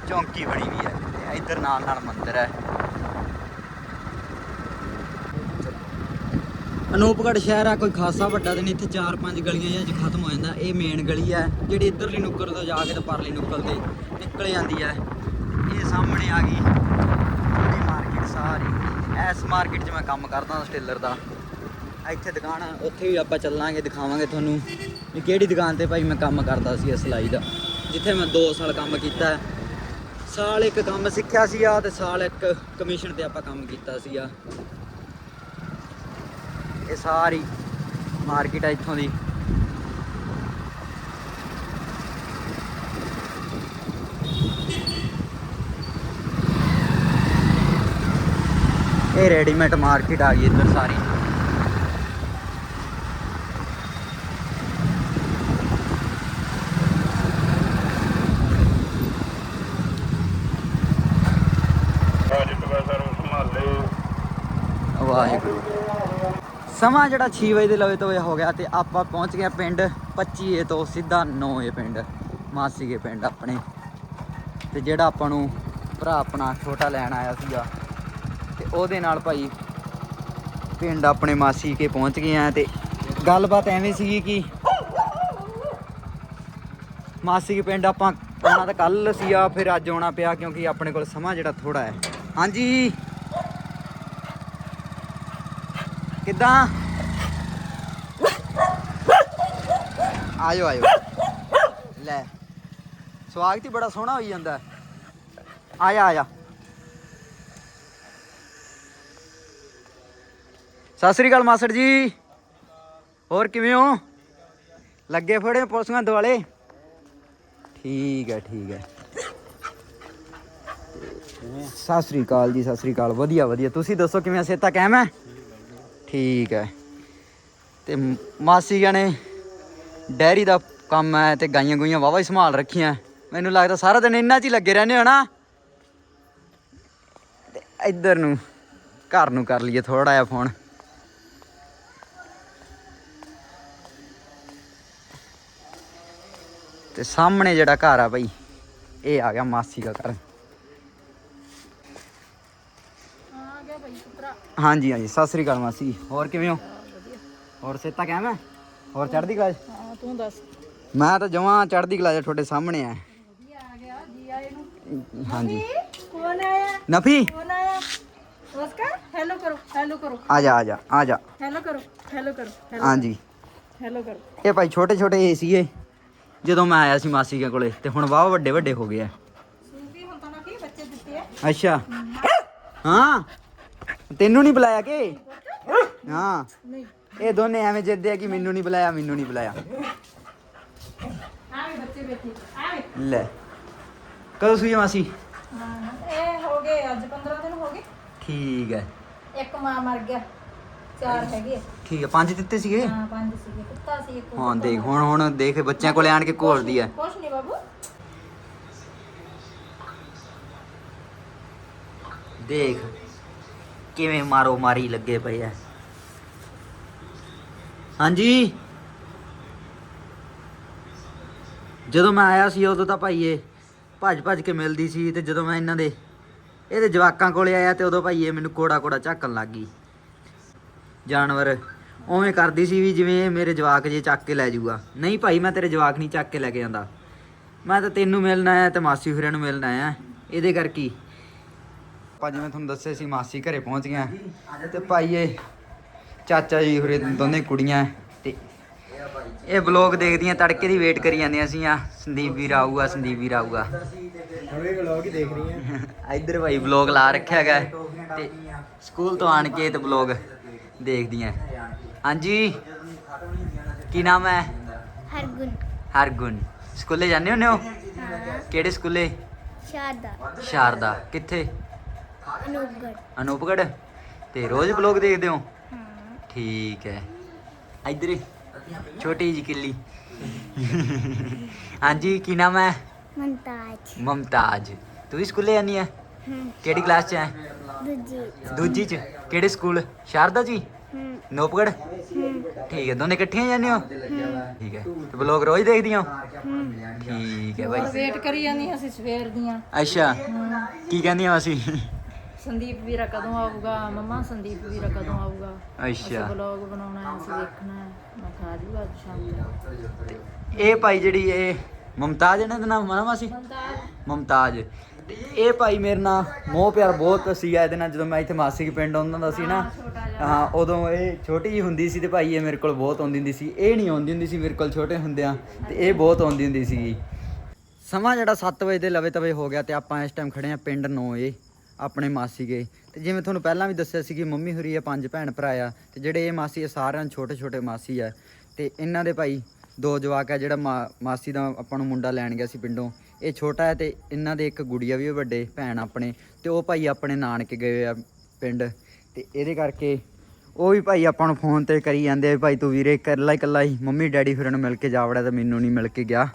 ਚੌਂਕੀ ਬਣੀ ਵੀ ਹੈ। ਇੱਧਰ ਨਾਲ ਨਾਲ ਮੰਦਿਰ ਹੈ। ਅਨੂਪਗੜ ਸ਼ਹਿਰ ਆ, ਕੋਈ ਖਾਸਾ ਵੱਡਾ ਤੇ ਨਹੀਂ, ਇੱਥੇ ਚਾਰ ਪੰਜ ਗਲੀਆਂ ਜਾਂ ਚ ਖਤਮ ਹੋ ਜਾਂਦਾ। ਇਹ ਮੇਨ ਗਲੀ ਹੈ, ਜਿਹੜੀ ਇੱਧਰਲੀ ਨੁੱਕਰ ਤੋਂ ਜਾ ਕੇ ਤੇ ਪਰਲੀ ਨੁੱਕਰ ਤੇ ਨਿਕਲ ਜਾਂਦੀ ਹੈ। ਇਹ ਸਾਹਮਣੇ ਆ ਗਈ ਮਾਰਕੀਟ ਸਾਰੀ। ਇਸ ਮਾਰਕੀਟ 'ਚ ਮੈਂ ਕੰਮ ਕਰਦਾ ਹਾਂ, ਸਟੇਲਰ ਦਾ। ਇੱਥੇ ਦੁਕਾਨ ਆ, ਉੱਥੇ ਵੀ ਆਪਾਂ ਚੱਲਾਂਗੇ, ਦਿਖਾਵਾਂਗੇ ਤੁਹਾਨੂੰ ਵੀ ਕਿਹੜੀ ਦੁਕਾਨ ਤੇ ਭਾਈ ਮੈਂ ਕੰਮ ਕਰਦਾ ਸੀ ਸਿਲਾਈ ਦਾ। ਜਿੱਥੇ ਮੈਂ 2 ਸਾਲ ਕੰਮ ਕੀਤਾ। ਸਾਲ ਇੱਕ ਕੰਮ ਸਿੱਖਿਆ ਸੀਗਾ ਤੇ ਸਾਲ ਇੱਕ ਕਮਿਸ਼ਨ ਤੇ ਆਪਾਂ ਕੰਮ ਕੀਤਾ ਸੀਗਾ ਇਹ ਸਾਰੀ ਮਾਰਕੀਟ ਆ ਇੱਥੋਂ ਦੀ। ਇਹ ਰੈਡੀਮੇਡ ਮਾਰਕੀਟ ਆ ਗਈ ਇੱਧਰ ਸਾਰੀ। ਵਾਹਿਗੁਰੂ। ਸਮਾਂ ਜਿਹੜਾ 6 ਵਜੇ ਦੇ ਲਵੇ ਤੋਂ ਇਹ ਹੋ ਗਿਆ ਤੇ ਆਪਾਂ ਪਹੁੰਚ ਗਏ ਪਿੰਡ 25 ਏ ਤੋਂ ਸਿੱਧਾ 9 ਏ ਪਿੰਡ ਮਾਸੀ ਕੇ ਪਿੰਡ ਆਪਣੇ। ਤੇ ਜਿਹੜਾ ਆਪਾਂ ਨੂੰ ਭਰਾ ਆਪਣਾ ਛੋਟਾ ਲੈਣ ਆਇਆ ਸੀਗਾ ਉਹਦੇ ਨਾਲ ਭਾਈ ਪਿੰਡ ਆਪਣੇ ਮਾਸੀ ਕੇ ਪਹੁੰਚ ਗਏ ਆ ਤੇ ਗੱਲਬਾਤ ਐਵੇਂ ਸੀਗੀ ਕਿ ਮਾਸੀ ਕੇ ਪਿੰਡ ਆਪਾਂ ਆਉਣਾ ਤਾਂ ਕੱਲ ਸੀਗਾ, ਫਿਰ ਅੱਜ ਆਉਣਾ ਪਿਆ ਕਿਉਂਕਿ ਆਪਣੇ ਕੋਲ ਸਮਾਂ ਜਿਹੜਾ ਥੋੜਾ ਹੈ। ਹਾਂਜੀ। ਕਿੱਦਾਂ? ਆਇਓ ਆਇਓ। ਲੈ। ਸਵਾਗਤ ਹੀ ਬੜਾ ਸੋਹਣਾ ਹੋਈ ਜਾਂਦਾ। ਆਇਆ ਆਇਆ। ਸਤਿ ਸ੍ਰੀ ਅਕਾਲ ਮਾਸਟਰ ਜੀ। ਹੋਰ ਕਿਵੇਂ ਹੋ? ਲੱਗੇ ਫੜੇ ਪੁਲਿਸਾਂ ਦੁਆਲੇ? ਠੀਕ ਹੈ ਠੀਕ ਹੈ। ਸਤਿ ਸ੍ਰੀ ਅਕਾਲ ਜੀ, ਸਤਿ ਸ੍ਰੀ ਅਕਾਲ। ਵਧੀਆ ਵਧੀਆ। ਤੁਸੀਂ ਦੱਸੋ ਕਿਵੇਂ ਸੇਤਾ ਕਾਇਮ ਹੈ? ਠੀਕ ਹੈ। ਤੇ ਮਾਸੀ ਗਾਣੇ ਡੈਰੀ ਦਾ ਕੰਮ ਹੈ ਤੇ ਗਾਈਆਂ ਗੁਈਆਂ ਵਾਵਾ ਹੀ ਸੰਭਾਲ ਰੱਖੀਆਂ। ਮੈਨੂੰ ਲੱਗਦਾ ਸਾਰਾ ਦਿਨ ਇਹਨਾਂ 'ਚ ਹੀ ਲੱਗੇ ਰਹਿੰਦੇ ਹੋ ਨਾ। ਤੇ ਇੱਧਰ ਨੂੰ, ਘਰ ਨੂੰ ਕਰ ਲਈਏ ਥੋੜਾ ਜਿਹਾ ਫੋਨ। ਤੇ ਸਾਹਮਣੇ ਜਿਹੜਾ ਘਰ ਆ ਭਾਈ ਇਹ ਆ ਗਿਆ ਮਾਸੀ ਦਾ ਘਰ। ਆ ਗਿਆ ਭਾਈ ਪੁੱਤਰਾ ਹਾਂਜੀ ਹਾਂਜੀ ਸਤਿ ਸ੍ਰੀ ਅਕਾਲ ਮਾਸੀ ਹੋਰ ਕਿਵੇਂ ਹੋ? ਹੋਰ ਸੇਤਾ ਕਿਵੇਂ ਹੈ ਹੋਰ ਚੜ੍ਹਦੀ ਕਲਾ 'ਚ? ਹਾਂ ਤੂੰ ਦੱਸ। ਮੈਂ ਤਾਂ ਜਮਾਂ ਚੜ੍ਹਦੀ ਕਲਾ 'ਚ ਤੁਹਾਡੇ ਸਾਹਮਣੇ ਆ। ਆ ਗਿਆ ਜੀ ਆਏ ਨੂੰ। ਹਾਂਜੀ। ਕੌਣ ਆਇਆ? ਨਫੀ? ਕੌਣ ਆਇਆ? ਨਮਸਕਾਰ ਹੈਲੋ ਕਰੋ ਹੈਲੋ ਕਰੋ। ਆ ਜਾ ਆ ਜਾ ਆ ਜਾ। ਹੈਲੋ ਕਰੋ ਹੈਲੋ ਕਰੋ ਹਾਂਜੀ। ਹੈਲੋ ਕਰੋ। ਇਹ ਭਾਈ ਛੋਟੇ ਛੋਟੇ ਸੀਗੇ। ਜਦੋਂ ਮੈਂ ਆਇਆ ਸੀ ਮਾਸੀ ਕੇ ਕੋਲੇ ਤੇ ਹੁਣ ਵਾਹ ਵੱਡੇ ਵੱਡੇ ਹੋ ਗਏ ਆ। ਸੂਫੀ ਹੁਣ ਤਾਂ ਨਾ ਕੀ ਬੱਚੇ ਦਿੱਤੇ ਆ। ਅੱਛਾ। ਹਾਂ। ਤੈਨੂੰ ਨਹੀਂ ਬੁਲਾਇਆ ਕਿ? ਹਾਂ। ਨਹੀਂ। ਇਹ ਦੋਨੇ ਐਵੇਂ ਜਿੱਦੇ ਆ ਕਿ ਮੈਨੂੰ ਨਹੀਂ ਬੁਲਾਇਆ ਮੈਨੂੰ ਨਹੀਂ ਬੁਲਾਇਆ। ਬੱਚੇ ਬੈਠੇ ਲੈ। ਕਦੋਂ ਸੂਈ ਮਾਸੀ? ਹਾਂ ਇਹ ਹੋ ਗਏ ਅੱਜ 15 ਦਿਨ ਹੋ ਗਏ। ਠੀਕ ਹੈ। ਇੱਕ ਮਾਂ ਮਰ ਗਿਆ। ਚਾਰ ਹੈਗੇ ਆ। ਠੀਕ ਹੈ ਪੰਜ ਦਿੱਤੇ ਸੀਗੇ? ਹਾਂ ਪੰਜ ਸੀਗੇ ਕੁੱਤਾ ਸੀ ਇੱਕ ਹਾਂ ਦੇਖ ਹੁਣ ਹੁਣ ਦੇਖ ਬੱਚਿਆਂ ਕੋਲੇ ਆਣ ਕੇ ਘੋਲਦੀ ਹੈ ਕੁਛ ਨਹੀਂ ਬਾਬੂ। ਦੇਖ ਕਿਵੇਂ ਮਾਰੋ ਮਾਰੀ ਲੱਗੇ ਪਏ ਆ। ਹਾਂਜੀ? ਜਦੋਂ ਮੈਂ ਆਇਆ ਸੀ ਉਦੋਂ ਤਾਂ ਭਾਈ ਇਹ ਭੱਜ ਭੱਜ ਕੇ ਮਿਲਦੀ ਸੀ ਤੇ ਜਦੋਂ ਮੈਂ ਇਹਨਾਂ ਦੇ ਇਹਦੇ ਜਵਾਕਾਂ ਕੋਲੇ ਆਇਆ ਤੇ ਉਦੋਂ ਭਾਈ ਇਹ ਮੈਨੂੰ ਕੋੜਾ ਕੋੜਾ ਝਾਕਣ ਲੱਗ ਗਈ। ਜਾਨਵਰ। ਉਵੇਂ ਕਰਦੀ ਸੀ ਵੀ ਜਿਵੇਂ ਇਹ ਮੇਰੇ ਜਵਾਕ ਜੇ ਚੱਕ ਕੇ ਲੈ ਜਾਊਗਾ। ਨਹੀਂ ਭਾਈ, ਮੈਂ ਤੇਰੇ ਜਵਾਕ ਨਹੀਂ ਚੱਕ ਕੇ ਲੈ ਕੇ ਜਾਂਦਾ। ਮੈਂ ਤਾਂ ਤੈਨੂੰ ਮਿਲਣ ਆਇਆ, ਤੇ ਮਾਸੀ ਹੋਰਾਂ ਨੂੰ ਮਿਲਣ ਆਇਆ। ਇਹਦੇ ਕਰਕੇ। ਹੀ ਆਪਾਂ ਜਿਵੇਂ ਤੁਹਾਨੂੰ ਦੱਸਿਆ ਸੀ, ਮਾਸੀ ਘਰੇ ਪਹੁੰਚ ਗਿਆ ਤੇ ਭਾਈ ਇਹ ਚਾਚਾ ਜੀ ਹੋਰੇ ਦੋਨੇ ਕੁੜੀਆਂ। ਤੇ ਇਹ ਬਲੌਗ ਦੇਖਦੀਆਂ, ਤੜਕੇ ਦੀ ਵੇਟ ਕਰੀ ਜਾਂਦੀਆਂ ਸੀ ਆ ਸੰਦੀਪ ਵੀਰ ਆਊਗਾ, ਸੰਦੀਪ ਵੀਰ ਆਊਗਾ। ਹੁਣੇ ਵਲੌਗ ਹੀ ਦੇਖ ਰਹੀ ਇੱਧਰ ਭਾਈ ਬਲੌਗ ਲਾ ਰੱਖਿਆ ਹੈਗਾ। ਤੇ ਸਕੂਲ ਤੋਂ ਆਣ ਕੇ ਤੇ ਬਲੌਗ ਦੇਖਦੀਆਂ। ਹਾਂਜੀ ਕੀ ਨਾਮ ਹੈ? ਹਰਗੁਣ। ਹਰਗੁਣ। ਸਕੂਲੇ ਜਾਂਦੇ ਹੁੰਦੇ ਹੋ? ਹਾਂ। ਕਿਹੜੇ ਸਕੂਲੇ? ਸ਼ਾਰਦਾ। ਸ਼ਾਰਦਾ। ਕਿੱਥੇ? ਅਨੂਪਗੜ ਅਨੂਪਗੜ ਤੇ ਰੋਜ਼ ਬਲੌਗ ਦੇਖਦੇ ਹੋ? ਹਾਂ। ਠੀਕ ਹੈ। ਇੱਧਰ ਹੀ, ਛੋਟੀ ਜੀ ਕਿੱਲੀ। ਹਾਂਜੀ ਕੀ ਨਾਮ ਹੈ? ਮਮਤਾਜ। ਮਮਤਾਜ। ਤੂੰ ਵੀ ਸਕੂਲੇ ਜਾਂਦੀ ਹੈ? ਹੂੰ ਕਿਹੜੀ ਕਲਾਸ 'ਚ ਹੈ? ਦੂਜੀ। ਦੂਜੀ 'ਚ। ਕਿਹੜੇ ਸਕੂਲ? ਸ਼ਾਰਦਾ ਜੀ? ਹੂੰ। ਨੂਪਗੜ? ਹੂੰ। ਠੀਕ ਹੈ ਦੋਨੇ ਇਕੱਠੀਆਂ ਜਾਂਦੇ ਹੋ? ਠੀਕ ਹੈ। ਤੇ ਬਲੌਗ ਰੋਜ਼ ਦੇਖਦੀਆਂ ਹੋ? ਠੀਕ ਹੈ ਭਾਈ ਵੇਟ ਕਰੀ ਜਾਂਦੀਆਂ ਅਸੀਂ ਸਵੇਰ ਦੀਆਂ। ਅੱਛਾ। ਕੀ ਕਹਿੰਦੀਆਂ ਅਸੀਂ? ਸੰਦੀਪ ਵੀਰਾ ਕਦੋਂ ਆਊਗਾ? ਮੰਮਾ ਸੰਦੀਪ ਵੀਰਾ ਕਦੋਂ ਆਊਗਾ? ਅਸੀਂ ਅੱਛਾ ਵਲੌਗ ਬਣਾਉਣਾ ਹੈ ਅਸੀਂ ਦੇਖਣਾ ਹੈ। ਮੈਂ ਖਾ ਜੂਗਾ ਅੱਜ ਸ਼ਾਮ ਤੱਕ। ਇਹ ਭਾਈ ਜਿਹੜੀ ਇਹ ਮਮਤਾਜ ਇਹਨਾਂ ਦਾ ਨਾਮ ਮਨਾ ਮਾਸੀ? ਮਮਤਾਜ। ਤੇ ਇਹ ਭਾਈ ਮੇਰੇ ਨਾਲ ਮੋਹ ਪਿਆਰ ਬਹੁਤ ਸੀਗਾ ਇਹਦੇ ਨਾਲ ਜਦੋਂ ਮੈਂ ਇੱਥੇ ਮਾਸੀ ਕੇ ਪਿੰਡ ਆਉਂਦਾ ਹੁੰਦਾ ਸੀ ਨਾ। ਹਾਂ ਉਦੋਂ ਇਹ ਛੋਟੀ ਜੀ ਹੁੰਦੀ ਸੀ ਤੇ ਭਾਈ ਇਹ ਮੇਰੇ ਕੋਲ ਬਹੁਤ ਆਉਂਦੀ ਹੁੰਦੀ ਸੀ। ਇਹ ਨਹੀਂ ਆਉਂਦੀ ਹੁੰਦੀ ਸੀ ਮੇਰੇ ਕੋਲ ਛੋਟੇ ਹੁੰਦਿਆਂ ਤੇ ਇਹ ਬਹੁਤ ਆਉਂਦੀ ਹੁੰਦੀ ਸੀਗੀ। ਸਮਾਂ ਜਿਹੜਾ 7 ਵਜੇ ਦੇ ਲਵੇ ਤਵੇ ਹੋ ਗਿਆ ਤੇ ਆਪਾਂ ਇਸ ਟਾਈਮ ਖੜੇ ਆ ਪਿੰਡ 9 ਏ ਆਪਣੇ ਮਾਸੀ ਗਏ ਤੇ ਜਿਵੇਂ ਤੁਹਾਨੂੰ ਪਹਿਲਾਂ ਵੀ ਦੱਸਿਆ ਸੀ ਕਿ ਮੰਮੀ ਹੋਰੀ ਆ ਪੰਜ ਭੈਣ ਭਰਾ ਆ ਤੇ ਜਿਹੜੇ ਇਹ ਮਾਸੀ ਆ ਸਾਰਿਆਂ ਛੋਟੇ ਛੋਟੇ ਮਾਸੀ ਆ। ਤੇ ਇਹਨਾਂ ਦੇ ਭਾਈ ਦੋ ਜਵਾਕ ਆ ਜਿਹੜਾ ਮਾ- ਮਾਸੀ ਦਾ ਆਪਾਂ ਨੂੰ ਮੁੰਡਾ ਲੈਣ ਗਿਆ ਸੀ ਪਿੰਡੋਂ। ਇਹ ਛੋਟਾ ਹੈ ਤੇ ਇਹਨਾਂ ਦੇ ਇੱਕ ਗੁੜੀਆ ਵੀ ਵੱਡੇ ਭੈਣ ਆਪਣੇ ਤੇ ਉਹ ਭਾਈ ਆਪਣੇ ਨਾਨਕੇ ਗਏ ਆ ਪਿੰਡ। ਤੇ ਇਹਦੇ ਕਰਕੇ ਉਹ ਵੀ ਭਾਈ ਆਪਾਂ ਨੂੰ ਫੋਨ ਤੇ ਕਰੀ ਜਾਂਦੇ ਭਾਈ ਤੂੰ ਵੀਰੇ ਇਕੱਲਾ ਹੀ ਇਕੱਲਾ ਹੀ, ਮੰਮੀ ਡੈਡੀ ਫਿਰ ਨੂੰ ਮਿਲ ਕੇ ਜਾ ਵੜਿਆ ਤੇ ਮੈਨੂੰ ਨਹੀਂ ਮਿਲ ਕੇ ਗਿਆ।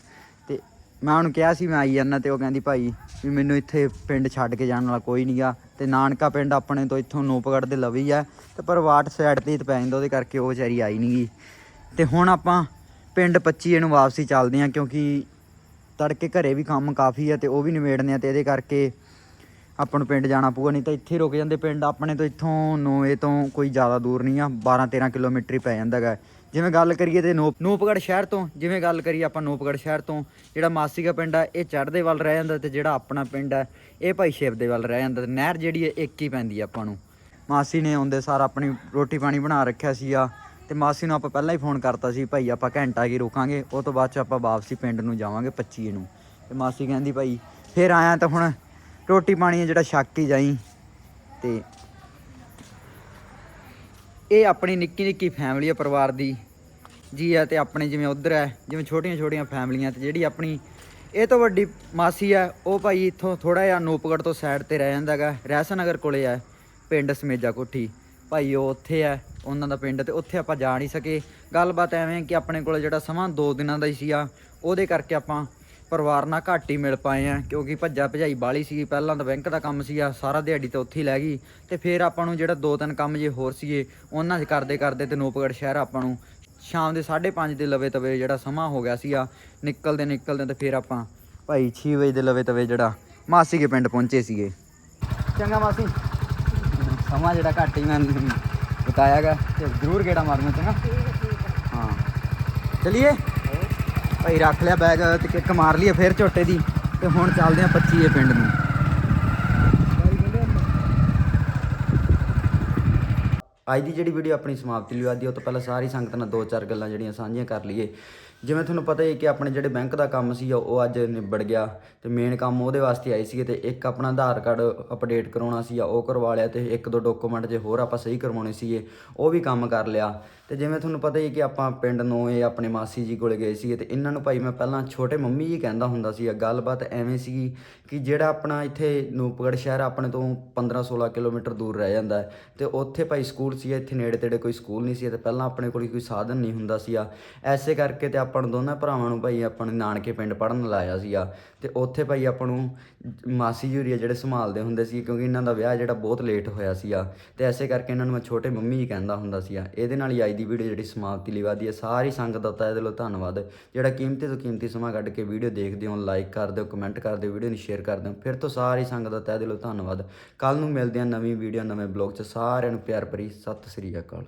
ਤੇ ਮੈਂ ਉਹਨੂੰ ਕਿਹਾ ਸੀ, ਮੈਂ ਆਈ ਜਾਂਦਾ ਤੇ ਉਹ ਕਹਿੰਦੀ ਭਾਈ ਵੀ ਮੈਨੂੰ ਇੱਥੇ ਪਿੰਡ ਛੱਡ ਕੇ ਜਾਣ ਵਾਲਾ ਕੋਈ ਨਹੀਂਗਾ ਤੇ ਨਾਨਕਾ ਪਿੰਡ ਆਪਣੇ ਤੋਂ ਇੱਥੋਂ ਨੂਪਗੜ੍ਹ ਦੇ ਲਵੀ ਆ ਤੇ ਪਰ ਵਾਟ ਸਾਈਡ ਤੇ ਹੀ ਪੈ ਜਾਂਦਾ, ਉਹਦੇ ਕਰਕੇ ਉਹ ਵਿਚਾਰੀ ਆਈ ਨਹੀਂਗੀ ਤੇ ਹੁਣ ਆਪਾਂ ਪਿੰਡ 25 ਨੂੰ ਵਾਪਸੀ ਚੱਲਦੇ ਆ ਕਿਉਂਕਿ ਤੜਕੇ ਘਰੇ ਵੀ ਕੰਮ ਕਾਫੀ ਆ ਤੇ ਉਹ ਵੀ ਨਿਬੇੜਨੇ ਆ ਤੇ ਇਹਦੇ ਕਰਕੇ ਆਪਾਂ ਨੂੰ ਪਿੰਡ ਜਾਣਾ ਪਊਗਾ, ਨਹੀਂ ਤਾਂ ਇੱਥੇ ਰੁਕ ਜਾਂਦੇ ਪਿੰਡ। ਆਪਣੇ ਤੋਂ ਇੱਥੋਂ ਨੋਏ ਤੋਂ ਕੋਈ ਜ਼ਿਆਦਾ ਦੂਰ ਨਹੀਂ ਆ 12 13 ਕਿਲੋਮੀਟਰ ਹੀ ਪੈ ਜਾਂਦਾ ਹੈਗਾ ਜਿਵੇਂ ਗੱਲ ਕਰੀਏ ਤੇ ਨੂਪ ਨੂਪਗੜ੍ਹ ਸ਼ਹਿਰ ਤੋਂ, ਜਿਵੇਂ ਗੱਲ ਕਰੀਏ ਆਪਾਂ ਨੂਪਗੜ੍ਹ ਸ਼ਹਿਰ ਤੋਂ, ਜਿਹੜਾ ਮਾਸੀ ਦਾ ਪਿੰਡ ਆ, ਇਹ ਚੜ੍ਹਦੇ ਵੱਲ ਰਹਿ ਜਾਂਦਾ ਤੇ ਜਿਹੜਾ ਆਪਣਾ ਪਿੰਡ ਆ, ਇਹ ਭਾਈ ਸ਼ਿਵ ਦੇ ਵੱਲ ਰਹਿ ਜਾਂਦਾ। ਤੇ ਨਹਿਰ ਜਿਹੜੀ ਹੈ ਇੱਕ ਹੀ ਪੈਂਦੀ ਆ ਆਪਾਂ ਨੂੰ। ਮਾਸੀ ਨੇ ਆਉਂਦੇ ਸਾਰ ਆਪਣੀ ਰੋਟੀ ਪਾਣੀ ਬਣਾ ਰੱਖਿਆ ਸੀ ਆ ਤੇ ਮਾਸੀ ਨੂੰ ਆਪਾਂ ਪਹਿਲਾਂ ਹੀ ਫੋਨ ਕਰਤਾ ਸੀ, ਭਾਈ ਆਪਾਂ ਘੰਟਾ ਕੀ ਰੁਕਾਂਗੇ? ਉਹ ਤੋਂ ਬਾਅਦ ਚ ਆਪਾਂ ਵਾਪਸੀ ਪਿੰਡ ਨੂੰ ਜਾਵਾਂਗੇ 25 ਨੂੰ। ਤੇ ਮਾਸੀ ਕਹਿੰਦੀ, ਭਾਈ, ਫੇਰ ਆਇਆ ਤਾਂ ਹੁਣ ਰੋਟੀ ਪਾਣੀ ਹੈ ਜਿਹੜਾ ਛੱਕ ਹੀ ਜਾਈ। ਤੇ ਇਹ ਆਪਣੀ ਨਿੱਕੀ ਨਿੱਕੀ ਫੈਮਿਲੀ ਆ ਪਰਿਵਾਰ ਦੀ। ਜੀ ਆ ਤੇ ਆਪਣੇ ਜਿਵੇਂ ਉਧਰ ਹੈ ਜਿਵੇਂ ਛੋਟੀਆਂ ਛੋਟੀਆਂ ਫੈਮਲੀਆਂ ਤੇ ਜਿਹੜੀ ਆਪਣੀ ਇਹ ਤੋਂ ਵੱਡੀ ਮਾਸੀ ਆ, ਉਹ ਭਾਈ ਇੱਥੋਂ ਥੋੜਾ ਜਿਹਾ ਨੂਪਗੜ ਤੋਂ ਸਾਈਡ ਤੇ ਰਹਿ ਜਾਂਦਾ ਹੈਗਾ ਰਹਿਸਾ ਨਗਰ ਕੋਲੇ ਆ, ਪਿੰਡ ਸਮੇਜਾ ਕੋਠੀ ਭਾਈ ਉਹ ਉੱਥੇ ਆ, ਉਹਨਾਂ ਦਾ ਪਿੰਡ ਤੇ ਉੱਥੇ ਆਪਾਂ ਜਾ ਨਹੀਂ ਸਕੇ। ਗੱਲਬਾਤ ਐਵੇਂ ਕਿ ਆਪਣੇ ਕੋਲ ਜਿਹੜਾ ਸਮਾਂ 2 ਦਿਨਾਂ ਦਾ ਹੀ ਸੀ ਆ, ਉਹਦੇ ਕਰਕੇ ਆਪਾਂ ਪਰਿਵਾਰ ਨਾਲ ਘੱਟ ਹੀ ਮਿਲ ਪਾਏ ਆ, ਕਿਉਂਕਿ ਭੱਜਾ ਭਜਾਈ ਬਾਲੀ ਸੀ ਪਹਿਲਾਂ ਤਾਂ ਬੈਂਕ ਦਾ ਕੰਮ ਸੀਗਾ, ਸਾਰਾ ਦਿਹਾੜੀ ਤਾਂ ਉੱਥੇ ਹੀ ਲੈ ਗਈ। ਤੇ ਫਿਰ ਆਪਾਂ ਨੂੰ ਜਿਹੜਾ ਦੋ ਤਿੰਨ ਕੰਮ ਜੇ ਹੋਰ ਸੀਗੇ, ਉਹਨਾਂ 'ਚ ਕਰਦੇ ਕਰਦੇ ਤੇ ਨੂਪਗੜ ਸ਼ਹਿਰ ਆਪਾਂ ਨੂੰ ਸ਼ਾਮ ਦੇ 5:30 ਦੇ ਲਵੇ ਤਵੇ ਜਿਹੜਾ ਸਮਾਂ ਹੋ ਗਿਆ ਸੀਗਾ, ਨਿਕਲਦੇ ਨਿਕਲਦੇ ਤੇ ਫਿਰ ਆਪਾਂ ਭਾਈ 6 ਵਜੇ ਦੇ ਲਵੇ ਤਵੇ ਜਿਹੜਾ ਮਾਸੀ ਦੇ ਪਿੰਡ ਪਹੁੰਚੇ ਸੀਗੇ। ਚੰਗਾ ਮਾਸੀ। ਸਮਾਂ ਜਿਹੜਾ ਘੱਟ ਹੀ ਮੈਂ ਬਤਾਇਆਗਾ ਤੇ ਜ਼ਰੂਰ ਗੇੜਾ ਮਾਰਨਾ ਚੰਗਾ। ਹਾਂ ਚਲਿਏ। ਭਾਈ ਰੱਖ ਲਿਆ ਬੈਗ ਤੇ ਕਿੱਕ ਮਾਰ ਲਈਏ ਫਿਰ ਝੋਟੇ ਦੀ। ਤੇ ਹੁਣ ਚੱਲਦੇ ਆ 25 ਇਹ ਪਿੰਡ ਨੂੰ। ਅੱਜ ਦੀ ਜਿਹੜੀ ਵੀਡੀਓ ਆਪਣੀ ਸਮਾਪਤੀ ਲਈ ਆਦੀ ਉਹ ਤੋਂ ਪਹਿਲਾਂ ਸਾਰੀ ਸੰਗਤ ਨਾਲ ਦੋ ਚਾਰ ਗੱਲਾਂ ਜਿਹੜੀਆਂ ਸਾਂਝੀਆਂ ਕਰ ਲਈਏ। ਜਿਵੇਂ ਤੁਹਾਨੂੰ ਪਤਾ ਹੀ ਹੈ ਕਿ ਆਪਣੇ ਜਿਹੜੇ ਬੈਂਕ ਦਾ ਕੰਮ ਸੀ, ਉਹ ਅੱਜ ਨਿਬੜ ਗਿਆ ਤੇ ਮੇਨ ਕੰਮ ਉਹਦੇ ਵਾਸਤੇ ਆਈ ਸੀ ਤੇ ਇੱਕ ਆਪਣਾ ਆਧਾਰ ਕਾਰਡ ਅਪਡੇਟ ਕਰਾਉਣਾ ਸੀ ਉਹ ਕਰਵਾ ਲਿਆ ਤੇ ਇੱਕ ਦੋ ਡਾਕੂਮੈਂਟ ਜੇ ਹੋਰ ਆਪਾਂ ਸਹੀ ਕਰਵਾਉਣੇ ਸੀਗੇ, ਉਹ ਵੀ ਕੰਮ ਕਰ ਲਿਆ। ਤੇ ਜਿਵੇਂ ਤੁਹਾਨੂੰ ਪਤਾ ਹੀ ਹੈ ਕਿ ਆਪਾਂ ਪਿੰਡ ਨੂੰ ਇਹ ਆਪਣੇ ਮਾਸੀ ਜੀ ਕੋਲ ਗਏ ਸੀਗੇ ਤੇ ਇਹਨਾਂ ਨੂੰ ਭਾਈ ਮੈਂ ਪਹਿਲਾਂ ਛੋਟੇ ਮੰਮੀ ਜੀ ਕਹਿੰਦਾ ਹੁੰਦਾ ਸੀ ਗੱਲਬਾਤ ਐਵੇਂ ਸੀਗੀ ਕਿ ਜਿਹੜਾ ਆਪਣਾ ਇੱਥੇ ਨੂਪਗੜ ਸ਼ਹਿਰ ਆਪਣੇ ਤੋਂ 15 16 ਕਿਲੋਮੀਟਰ ਦੂਰ ਰਹਿ ਜਾਂਦਾ ਹੈ ਤੇ ਉੱਥੇ ਭਾਈ ਸਕੂਲ ਸੀ ਇੱਥੇ ਨੇੜੇ ਤੇੜੇ ਕੋਈ ਸਕੂਲ ਨਹੀਂ ਸੀ ਤੇ ਪਹਿਲਾਂ ਆਪਣੇ ਕੋਲ ਕੋਈ ਸਾਧਨ ਨਹੀਂ ਹੁੰਦਾ ਸੀਗਾ। ਐਸੇ ਕਰਕੇ ਤੇ ਆਪਾਂ ਨੂੰ ਦੋਨਾਂ ਭਰਾਵਾਂ ਨੂੰ ਭਾਈ ਆਪਾਂ ਨੂੰ ਨਾਨਕੇ ਪਿੰਡ ਪੜਨ ਲਾਇਆ ਸੀਗਾ ਤੇ ਉੱਥੇ ਭਾਈ ਆਪਾਂ ਨੂੰ ਮਾਸੀ ਜੂਰੀਆ ਜਿਹੜੇ ਸੰਭਾਲਦੇ ਹੁੰਦੇ ਸੀ ਕਿਉਂਕਿ ਇਹਨਾਂ ਦਾ ਵਿਆਹ ਜਿਹੜਾ ਬਹੁਤ ਲੇਟ ਹੋਇਆ ਸੀਗਾ ਤੇ ਐਸੇ ਕਰਕੇ ਇਹਨਾਂ ਨੂੰ ਮੈਂ ਛੋਟੇ ਮੰਮੀ ਹੀ ਕਹਿੰਦਾ ਹੁੰਦਾ ਸੀਗਾ। ਇਹਦੇ ਨਾਲ ਹੀ ਆਈ ਦੀ ਵੀਡੀਓ ਜਿਹੜੀ ਸਮਾਪਤੀ ਲਈ ਵਾਦੀ ਹੈ। ਸਾਰੀ ਸੰਗਤ ਦਾ ਤਹਿ ਦਿਲੋਂ ਧੰਨਵਾਦ। ਜਿਹੜਾ ਕੀਮਤੀ ਤੋਂ ਕੀਮਤੀ ਸਮਾਂ ਕੱਢ ਕੇ ਵੀਡੀਓ ਦੇਖਦੇ ਹੋ ਲਾਈਕ ਕਰ ਦਿਓ ਕਮੈਂਟ ਕਰ ਦਿਓ ਵੀਡੀਓ ਨੂੰ ਸ਼ੇਅਰ ਕਰ ਦਿਓ ਫਿਰ ਤੋਂ ਸਾਰੀ ਸੰਗਤ ਦਾ ਤਹਿ ਦਿਲੋਂ ਧੰਨਵਾਦ। ਕੱਲ ਨੂੰ ਮਿਲਦੇ ਹਾਂ ਨਵੀਂ ਵੀਡੀਓ, ਨਵੇਂ ਬਲੌਗ 'ਚ। ਸਾਰਿਆਂ ਨੂੰ ਪਿਆਰ ਭਰੀ ਸਤਿ ਸ੍ਰੀ ਅਕਾਲ।